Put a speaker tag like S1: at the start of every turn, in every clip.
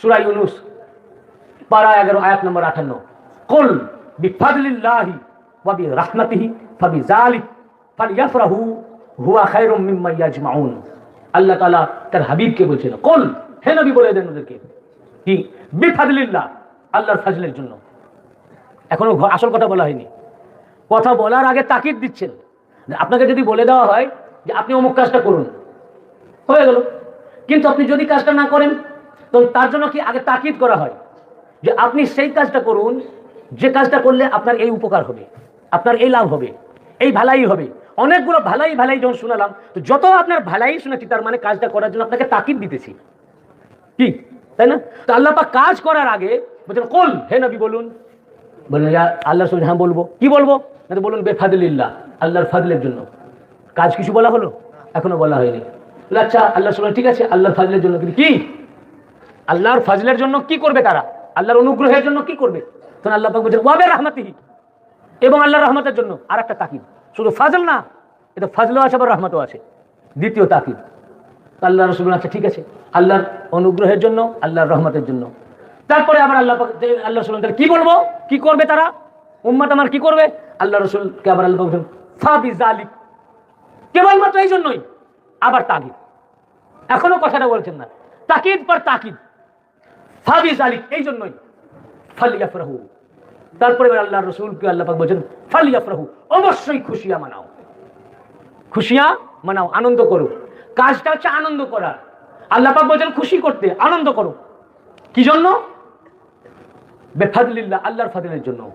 S1: সুরা ইউনুস, পারা এগারো, আয়াত নম্বর আঠান্ন। কুল বিফাদলিল্লাহি ওয়া বিরাহমাতিহি ফাবিযালিক ফালইফরাহু হুয়া খায়রুম মিম্মা ইয়াজমাউন। আল্লাহ তাআলা তার হাবিবকে বলছেন, কুল, হে নবী বলে দেন ওদেরকে, কি? বিফাদলিল্লাহ, আল্লাহর ফাজলের জন্য। এখনও আসল কথা বলা হয়নি। কথা বলার আগে তাকিদ দিচ্ছেন। আপনাকে যদি বলে দেওয়া হয় যে আপনি অমুক কাজটা করুন, হয়ে গেল। কিন্তু আপনি যদি কাজটা না করেন তো তার জন্য কি আগে তাকিদ করা হয়? যে আপনি সেই কাজটা করুন, যে কাজটা করলে আপনার এই উপকার হবে, আপনার এই লাভ হবে, এই ভালাই হবে। অনেকগুলো ভালাই ভালাই যখন শোনালাম, তো যত আপনার ভালাই শুনেছি, তার মানে কাজটা করার জন্য আপনাকে তাকিদ দিতেছি। কি? তাই না? তো আল্লাহ কাজ করার আগে বলছেন কোন হে নবী, বলুন। বললেন আল্লাহ সঙ্গে হ্যাঁ বলব। কি বলব? না তো বলুন বেফাদিল্লাহ আল্লাহর ফাদলের জন্য। কাজ কিছু বলা হলো? এখনও বলা হয়নি। আচ্ছা আল্লাহ শুনলেন ঠিক আছে, আল্লাহর ফাজলের জন্য। কিন্তু কি? আল্লাহর ফাজলের জন্য কি করবে তারা? আল্লাহর অনুগ্রহের জন্য কি করবে? তখন আল্লাহ বলছেন, ওয়াবে রহমাতিহি। এবং আল্লাহর রহমতের জন্য আর একটা তাকিদ। শুধু ফাজল না এটা ফাজলও আছে, আবার রহমতও আছে। দ্বিতীয় তাকিদ। আল্লাহ রসুল আচ্ছা ঠিক আছে। আল্লাহর অনুগ্রহের জন্য, আল্লাহর রহমতের জন্য। তারপরে আবার আল্লাহ আল্লাহ রসুল কি বলব? কি করবে তারা? উম্মাত আমার কি করবে? আল্লাহ রসুলকে আবার আল্লাহ বলছেন ফাবি জালিক কেবলমাত্র এই জন্যই। আবার তাকিদ। এখনও কথাটা বলছেন না। তাকিদ পর তাকিদ। এই জন্যই। ফালিয়াফরাহু। তারপরে আল্লাহ রসুলকে আল্লাহ বলছেন, ফালিয়াফরাহু, অবশ্যই খুশিয়া মানাও। খুশিয়া মানাও, আনন্দ করো। কাজটা হচ্ছে আনন্দ বলছেন, খুশি করতে, আনন্দ করো। কি জন্য? বেফাদলিল্লাহ, আল্লাহর ফাদিলের জন্য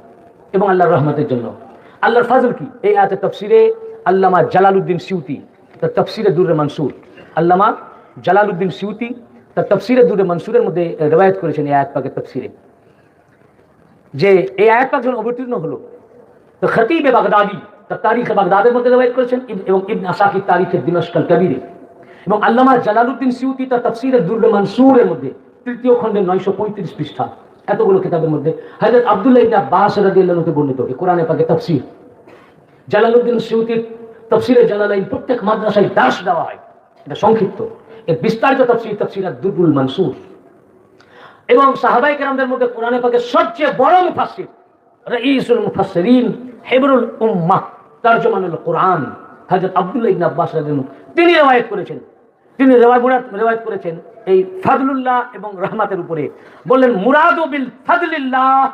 S1: এবং আল্লাহর রহমতের জন্য। আল্লাহর ফাজল কি? এই আয়াতের তফসিরে আল্লামা জালালউদ্দিন সিউতি, তার তফসিরে দুরে মনসুর। আল্লামা জালালউদ্দিন সিউতি তার তফসিরে দুরে মনসুরের মধ্যে রেওয়ায়ত করেছেন এই আয়াত পাকের তফসিরে। যে এই আয়াত পাক যখন অবতীর্ণ হলো, তো খতিবে বাগদাদি, তার তারিখে বাগদাদের মধ্যে রেওয়ায়ত করেছেন এবং ইবন আসাকির তারিখে দিনস্কাল কবিরে। এবং আল্লামা জালালউদ্দিন সিউতি তার তফসিরের দুর্বে মনসুরের মধ্যে, তৃতীয় খণ্ডের নয়শো পঁয়ত্রিশ পৃষ্ঠা, এতগুলো কিতাবের মধ্যে হাজরত আব্দুল্লাহ ইবনে আব্বাস রাদিয়াল্লাহুকে বর্ণিত, এই কোরআনে পাকে তফসির। জালালউদ্দিন সিউতির তফসিরে জালালাইন প্রত্যেক মাদ্রাসায় দাস দেওয়া হয়, এটা সংক্ষিপ্ত। এর বিস্তারিত তফসির তফসির দুরুল মানসুর। এবং সাহাবাই কেরামদের মধ্যে কোরআনে পাকে সবচেয়ে বড় মুফাসসির, রাইসুল মুফাসসিরিন হেবরুল উম্মাহ তারজমানুল কোরআন, হযরত আব্দুল্লাহ ইবনে আব্বাস রাদিয়াল্লাহু তিনি রিওয়ায়াত করেছেন। তিনি রেওয়ায়াত করেছেন এই ফাদলুল্লাহ এবং রহমাতের উপরে। বললেন, মুরাদু বিল ফাদলিল্লাহ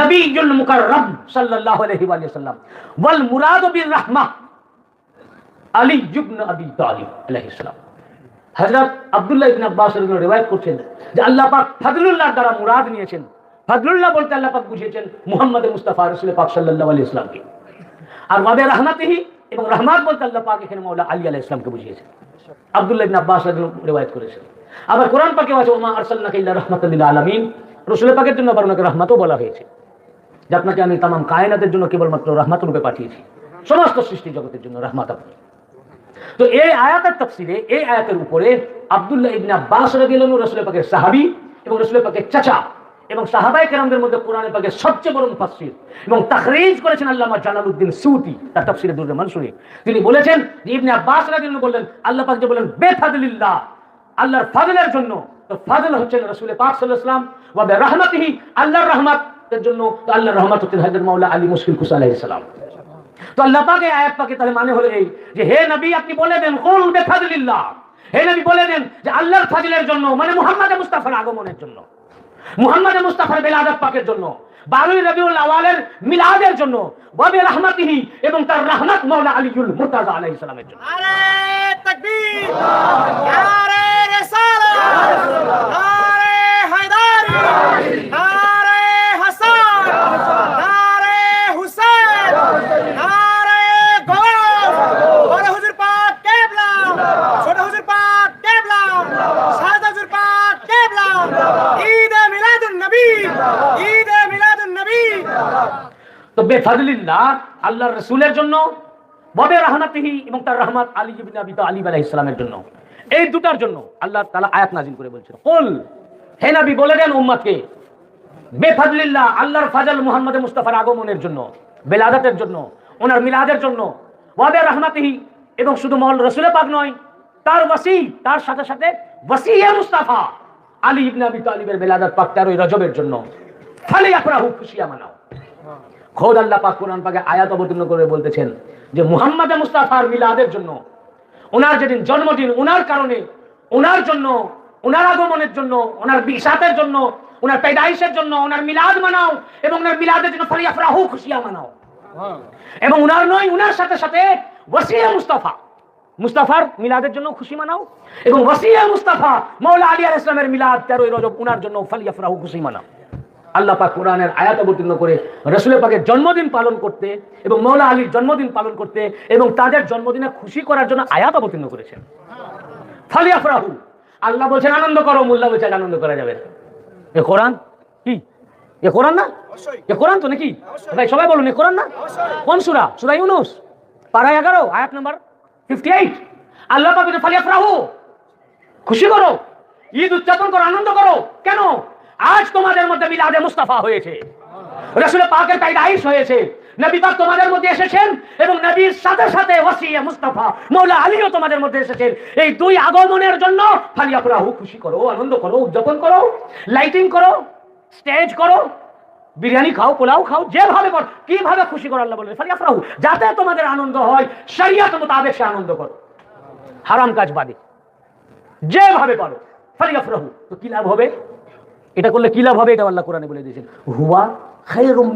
S1: নবীজুল মুকাররম সাল্লাল্লাহু আলাইহি ওয়া সাল্লাম ওয়াল মুরাদু বির রাহমাহ আলী ইবনে আবি তালিব হযরত আব্দুল্লাহ ইবনে আব্বাস রিওয়ায়াত করছেন যে আল্লাহ পাক দ্বারা মুরাদ নিয়েছেন। বলতে আল্লাহ পাক বুঝিয়েছেন মুহাম্মদ মুস্তাফা রাসূল পাক সাল্লাল্লাহু আলাইহি আর ওয়াবে রাহমাতিহি এবং রহমাত বলতে আল্লাহ পাক এখানে মাওলা আলী আলাইহিস সালামকে বুঝিয়েছেন। আব্দুল্লাহ ইবনে আব্বাস রিওয়ায়াত করেছেন। আবার কোরআন পাকে আছে ওমা আরসালনাকা ইল্লা রাহমাতাল লিল আলামিন রাসূল পাকের জন্য আবার রহমাতও বলা হয়েছে। যে আপনাকে আমি তামাম কায়নাতের জন্য কেবলমাত্র রহমাত রূপে পাঠিয়েছি। সমস্ত সৃষ্টি জগতের জন্য রহমাত আপনি তো এই আয়াতের তফসিলে এই আয়াতের উপরে আব্দুল্লাহ ইবনে আব্বাস রাদিয়াল্লাহু রাসূল পাকের সাহাবী এবং রাসূল পাকের চাচা এবং সাহাবায়ে কেরামদের মধ্যে কোরআনে পাকের সবচেয়ে বড় মুফাসসির এবং তাখরিজ করেছেন আল্লামা জালালউদ্দিন সুতি তার তাফসীরে দুররে মানসুরে তিনি বলেছেন যে ইবনে আব্বাস রাদিয়াল্লাহু বললেন, আল্লাহ পাক যে বলেন, বেফাদলিল্লাহ, আল্লাহর ফাজলের জন্য, তো ফাজল হচ্ছেন রাসূল পাক সাল্লাল্লাহু আলাইহি ওয়াসাল্লাম, ওয়া বিরহমাতিহি, আল্লাহর রহমতের জন্য, তো আল্লাহর রহমত হচ্ছেন হযরত মাওলা আলী মুশকিল কুসা আলাইহিস সালাম। তো আল্লাহ পাকে আয়াত পাকে তাহলে মানে হলো এই যে হে নবী, আপনি বলে দেন, কুল বিফাদলিল্লাহ। হে নবী বলে দেন যে আল্লাহর ফাজিলের জন্য মানে মুহাম্মদ মুস্তাফার আগমনের জন্য, মুহাম্মদ মুস্তাফার বেলাদত পাকের জন্য, বারুই রবিউল আওয়ালের মিলাদের জন্য ওয়াবে রাহমাতিহি এবং তার রাহমাত মাওলা আলীউল মুর্তাজা আলাইহিস সালামের জন্য।
S2: নারে তাকবীর! নারে রিসালাত নারে হায়দার নারে হাসান নারে হুসেন নারে গৌরব বড় হুজুর পাক কেবলা ছোট হুজুর পাক কেবলা সাদা হুজুর পাক কেবলা ঈদ মিলাদুন নবী ঈদ মিলাদুন নবী
S1: তো বেফাদলিল্লাহ আল্লাহর রসুলের জন্য ববে এবং তার রহমত আলী আবি জন্য। এই দুটার জন্য আল্লাহ আয়াত নাজিল করে কুল, হে বলে দেন বেফাদলিল্লাহ, আল্লাহর মুহাম্মদ মুস্তাফার আগমনের জন্য, বেলাদাতের জন্য, ওনার মিলাদের জন্য ওয়াবে এবং শুধু মহল রসুলে পাক নয়, তার ওয়াসি, তার সাথে সাথে ওয়াসিয়ে মুস্তাফা আলী ইবনে আবি বেলাদাত পাক তেরোই রজবের জন্য ফলে আপনারা খুশিয়া মানাও। খোদ আল্লাহ পাক কোরআন পাকে আয়াত অবতীর্ণ করে বলতেছেন যে মুহাম্মদ মুস্তাফার মিলাদের জন্য ওনার যেদিন জন্মদিন ওনার কারণে ওনার জন্য ওনার আগমনের জন্য ওনার বিষাতের জন্য ওনার পেদাইশের জন্য ওনার মিলাদ মানাও এবং ওনার মিলাদের জন্য ফলিয়া ফরাহু খুশিয়া মানাও। এবং উনার নয় উনার সাথে সাথে ওয়াসিয়া মুস্তাফা মুস্তাফার মিলাদের জন্য খুশি মানাও এবং ওয়াসিয়া মুস্তাফা মৌলা আলী আল ইসলামের মিলাদ তেরোই রজব ওনার জন্য ফালিয়া ফরাহু খুশি মানাও। আল্লাহ পাক কোরআনের আয়াত অবতীর্ণ করে রসুল পাকের জন্মদিন পালন করতে এবং মৌলা আলীর জন্মদিন পালন করতে এবং তাদের জন্মদিনে খুশি করার জন্য আয়াত অবতীর্ণ করেছেন। ফালিয়া ফরাহু আল্লাহ বলছেন আনন্দ করো মোল্লা বলছেন আনন্দ করা যাবে এ কোরআন? কি? এ কোরআন না? এ কোরআন তো নাকি? ভাই সবাই বলুন এ কোরআন না? কোন সুরা? সুরা ইউনুস পারা এগারো আয়াত নাম্বার ফিফটি এইট আল্লাহ পাক বলছে, ফালিয়া ফরাহু খুশি করো ঈদ উদযাপন করো আনন্দ করো। কেন? আজ তোমাদের মধ্যে মিলাদে মুস্তাফা হয়েছে। রসুল পাকের পাইদাইশ হয়েছে। নবী পাক তোমাদের মধ্যে এসেছেন এবং নবীর সাথে সাথে ওয়াসিয়া মুস্তাফা, মৌলা আলীও তোমাদের মধ্যে এসেছেন। এই দুই আগমনের জন্য ফালিয়া ফরাহু খুশি করো, আনন্দ করো, উদযাপন করো লাইটিং করো স্টেজ করো, বিরিয়ানি খাও, পোলাও খাও, যেভাবে কর, কীভাবে খুশি করো আল্লাহ বলে ফালিয়া ফরাহু যাতে তোমাদের আনন্দ হয়, শরিয়াত মোতাবেক সে আনন্দ করো। হারাম কাজ বাদে। যেভাবে করো ফালিয়া ফরাহু তো কি লাভ হবে? এটা করলে কি লাভ হবে এটা আল্লাহ কোরআনে বলে দিয়েছেন। হুয়া খায়রুম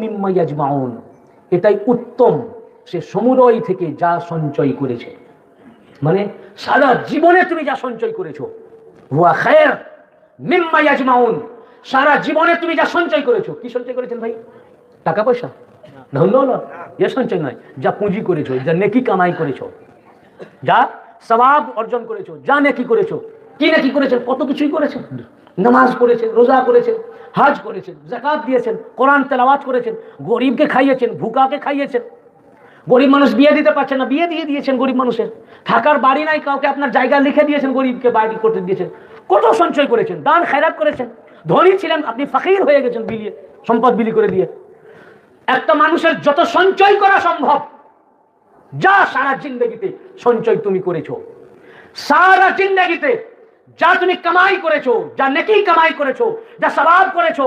S1: এটাই উত্তম সে সমুদয় থেকে যা সঞ্চয় করেছে। মানে সারা জীবনে তুমি যা সঞ্চয় করেছ। হুয়া খায়ের মিম্মা সারা জীবনে তুমি যা সঞ্চয় করেছ। কি সঞ্চয় করেছেন ভাই? টাকা পয়সা? ধন্য হলো এ সঞ্চয় নয়। যা পুঁজি করেছ, যা নেকি কামাই করেছ, যা সবাব অর্জন করেছ, যা নেকি করেছ কি নাকি করেছেন? কত কিছুই করেছেন। নামাজ করেছেন, রোজা করেছেন, হাজ করেছেন জাকাত দিয়েছেন, কোরআন তেলাওয়াত করেছেন, গরিবকে খাইয়েছেন, ভুকাকে খাইয়েছেন। গরিব মানুষ বিয়ে দিতে পারছে না, বিয়ে দিয়ে দিয়েছেন গরিব মানুষের। থাকার বাড়ি নাই, কাউকে আপনার জায়গা লিখে দিয়েছেন, গরিবকে বাড়ি করতে দিয়েছেন। কত সঞ্চয় করেছেন, দান খেরাত করেছেন। ধনী ছিলেন, আপনি ফাকির হয়ে গেছেন বিলিয়ে, সম্পদ বিলি করে দিয়ে। একটা মানুষের যত সঞ্চয় করা সম্ভব, যা সারা জিন্দগিতে সঞ্চয় তুমি করেছ, সারা জিন্দগিতে যা তুমি কামাই করেছ, যা নেকি কামাই করেছ, যা সবাব করেছ,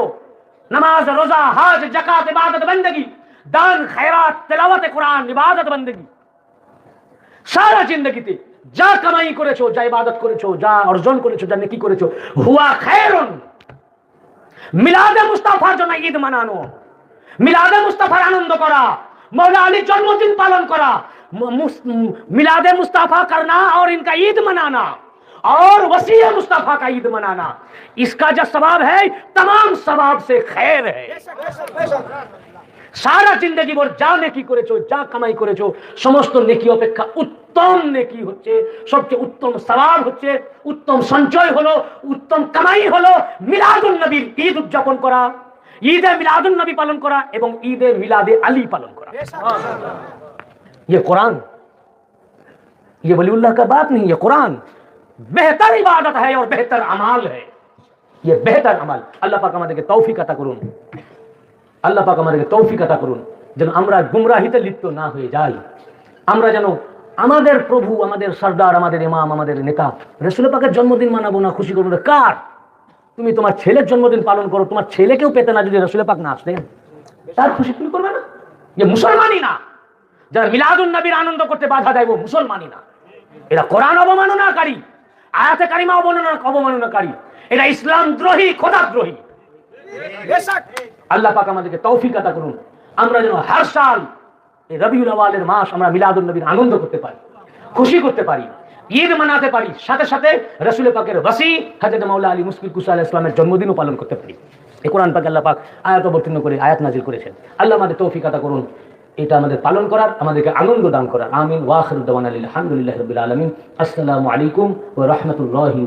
S1: নামাজ, রোজা, হজ জাকাত ইবাদত বندگی দান খেরাত তেলাওয়াত, কোরআন, ইবাদত বندگی সারা জিন্দগিতে যা কামাই করেছ, যা ইবাদত করেছ, যা অর্জন করেছ, যা নেকি করেছ, হুয়া খায়রুন। মিলাদে মুস্তাফার জন্য ঈদ মানানো, মিলাদে মুস্তাফার আনন্দ করা, মৌলা আলীর জন্মদিন পালন করা মিলাদে মুস্তাফা করনা আর ইনকা ঈদ মানানা। और वसी मुस्ताफा का ईद मनाना इसका जो सवाब है तमाम सवाब से खैर है
S2: বেশক বেশক বেশক
S1: সারা জিন্দগি ভর যা নেকি করেছো যা কামাই করেছো সমস্ত নেকি অপেক্ষা উত্তম নেকি হচ্ছে সবচেয়ে উত্তম সওয়াব হচ্ছে উত্তম সঞ্চয় হলো উত্তম কামাই হলো মিলাদুন নবীর ঈদ উদযাপন করা ঈদে মিলাদুন নবী পালন করা এবং ঈদে মিলাদে আলী পালন করা
S2: বেশক
S1: ये कुरान ये वलीउल्लाह का बात नहीं ये कुरान बेहतर इबादत है और बेहतर अमाल है ये बेहतर अमाल আল্লাহ পাক আমাদেরকে তৌফিক আতা করুন আল্লাহ পাক আমাদেরকে তৌফিক আতা করুন যেন আমরা গুমরাহিতে লিপ্ত না হয়ে যাই আমরা যেন আমাদের প্রভু আমাদের সর্দার আমাদের ইমাম আমাদের নেতা রসুল পাকের জন্মদিন মানাবো না খুশি করবো না কার তুমি তোমার ছেলের জন্মদিন পালন করো তোমার ছেলেকেও পেতে না যদি রসুল পাক না আসতেন তার খুশি তুমি করবে না যে মুসলমানই না যারা মিলাদুন নবীর আনন্দ করতে বাধা দেয় ও মুসলমানই না এরা কোরআন অবমাননাকারী আয়াতে কারিমা অবমাননা অবমাননাকারী। এরা ইসলাম দ্রোহী খোদা দ্রোহী।
S2: বেশক
S1: আল্লাহ পাক আমাদেরকে তৌফিক আতা করুন। আমরা যেন হর সাল এই রবিউল আওয়ালের মাস আমরা মিলাদুল নবীর আনন্দ করতে পারি খুশি করতে পারি ঈদ মানাতে পারি সাথে সাথে রসুল পাকের ওসি হাজরত মাওলা আলী মুসকিল কুসা আলাইহিস ইসলামের জন্মদিনও পালন করতে পারি। এই কোরআন পাক আল্লাহ পাক আয়াত অবতীর্ণ করে আয়াত নাজিল করেছেন। আল্লাহ আমাদের তৌফিক আতা করুন। এটা আমাদের পালন করার, আমাদেরকে আনন্দ দান করার। আমিন। ওয়াহরুদ্দান আলহামদুলিল্লাহ রবিল আলমিন। আসসালামু আলাইকুম ও রাহমাতুল্লাহি